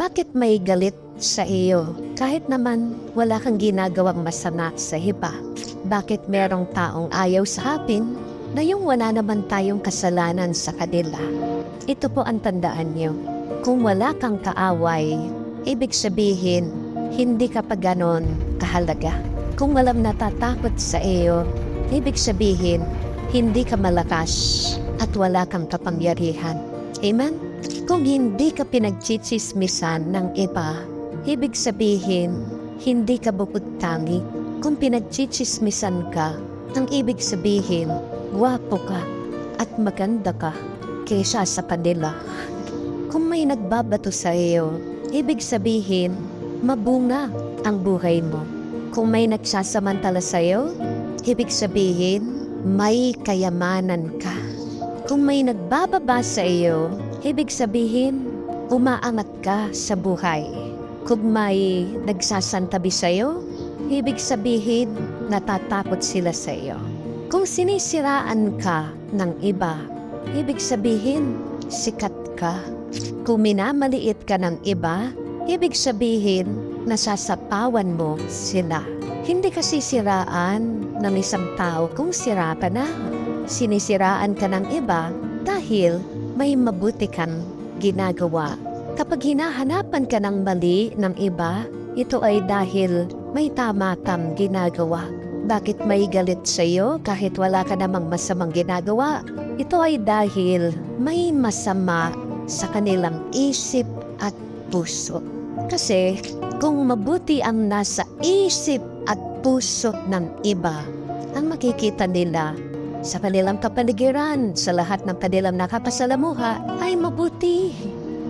Bakit may galit sa iyo? Kahit naman wala kang ginagawang masama sa iba. Bakit merong taong ayaw sa atin na yung wala naman tayong kasalanan sa kanila? Ito po ang tandaan niyo. Kung wala kang kaaway, ibig sabihin, hindi ka pa ganon kahalaga. Kung walang natatakot sa iyo, ibig sabihin, hindi ka malakas at wala kang kapangyarihan. Amen? Kung hindi ka pinagchichismisan ng iba, ibig sabihin, hindi ka bukod tangi. Kung pinagchichismisan ka, ang ibig sabihin, gwapo ka at maganda ka kaysa sa kanila. Kung may nagbabato sa iyo, ibig sabihin, mabunga ang buhay mo. Kung may nagsasamantala sa iyo, ibig sabihin, may kayamanan ka. Kung may nagbababa sa iyo, ibig sabihin, umaangat ka sa buhay. Kung may nagsasantabi sa iyo, ibig sabihin, natatakot sila sa iyo. Kung sinisiraan ka ng iba, ibig sabihin, sikat ka. Kung minamaliit ka ng iba, ibig sabihin, nasasapawan mo sila. Hindi ka sisiraan ng isang tao kung sira ka na. Sinisiraan ka ng iba dahil may mabuti kang ginagawa. Kapag hinahanapan ka ng mali ng iba, ito ay dahil may tama kang ginagawa. Bakit may galit sa iyo kahit wala ka namang masamang ginagawa? Ito ay dahil may masama sa kanilang isip at puso. Kasi kung mabuti ang nasa isip at puso ng iba, ang makikita nila sa kanilang kapaligiran, sa lahat ng kanilang nakapasalamuha, ay mabuti.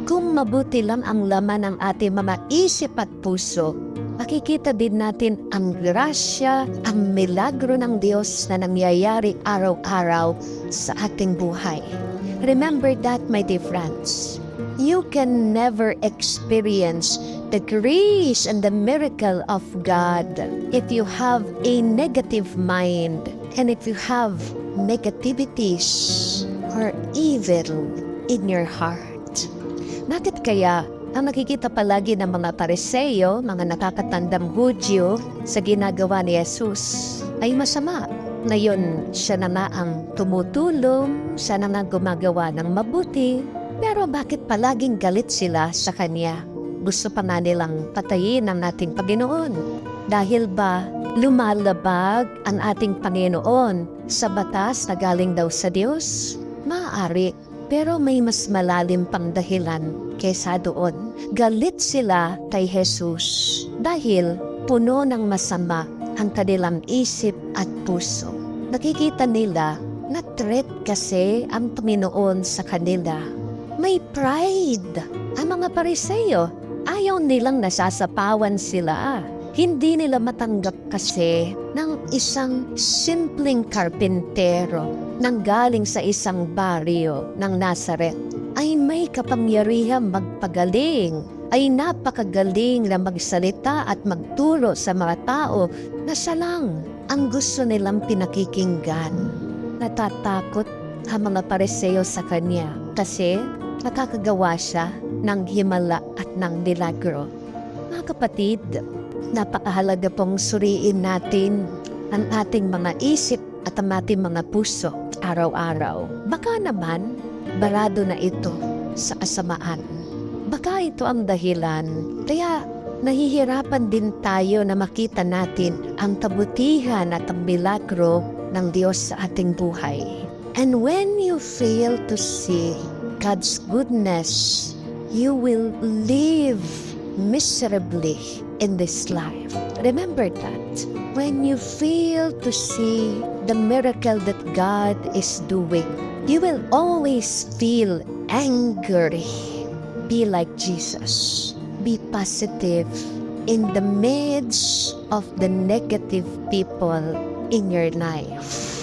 Kung mabuti lang ang laman ng ating mga isip at puso, makikita din natin ang grasya, ang milagro ng Diyos na nangyayari araw-araw sa ating buhay. Remember that, my dear friends. You can never experience the grace and the miracle of God if you have a negative mind and if you have negativities or evil in your heart. Bakit kaya ang nakikita palagi ng mga pariseyo, mga nakakatandang Hudyo sa ginagawa ni Jesus ay masama? Ngayon, siya na nga ang tumutulong, siya na nga gumagawa ng mabuti. Pero bakit palaging galit sila sa Kanya? Gusto pa nga nilang patayin ang ating Panginoon. Dahil ba lumalabag ang ating Panginoon sa batas na galing daw sa Diyos? Maaari, pero may mas malalim pang dahilan kesa doon. Galit sila kay Jesus dahil puno ng masama ang kanilang isip at puso. Nakikita nila na threat kasi ang Panginoon sa kanila. May pride ang mga pariseyo. Ayaw nilang nasasapawan sila. Hindi nila matanggap kasi ng isang simpleng karpintero nang galing sa isang baryo ng Nazaret ay may kapangyarihan magpagaling, ay napakagaling na magsalita at magturo sa mga tao na siya lang ang gusto nilang pinakikinggan. Natatakot ang mga pareseo sa kanya kasi nakakagawa siya ng himala ng milagro. Mga kapatid, napakahalaga pong suriin natin ang ating mga isip at ang ating mga puso araw-araw. Baka naman, barado na ito sa kasamaan. Baka ito ang dahilan, kaya nahihirapan din tayo na makita natin ang kabutihan at ang milagro ng Diyos sa ating buhay. And when you fail to see God's goodness, you will live miserably in this life. Remember that. When you fail to see the miracle that God is doing, you will always feel angry. Be like Jesus. Be positive in the midst of the negative people in your life.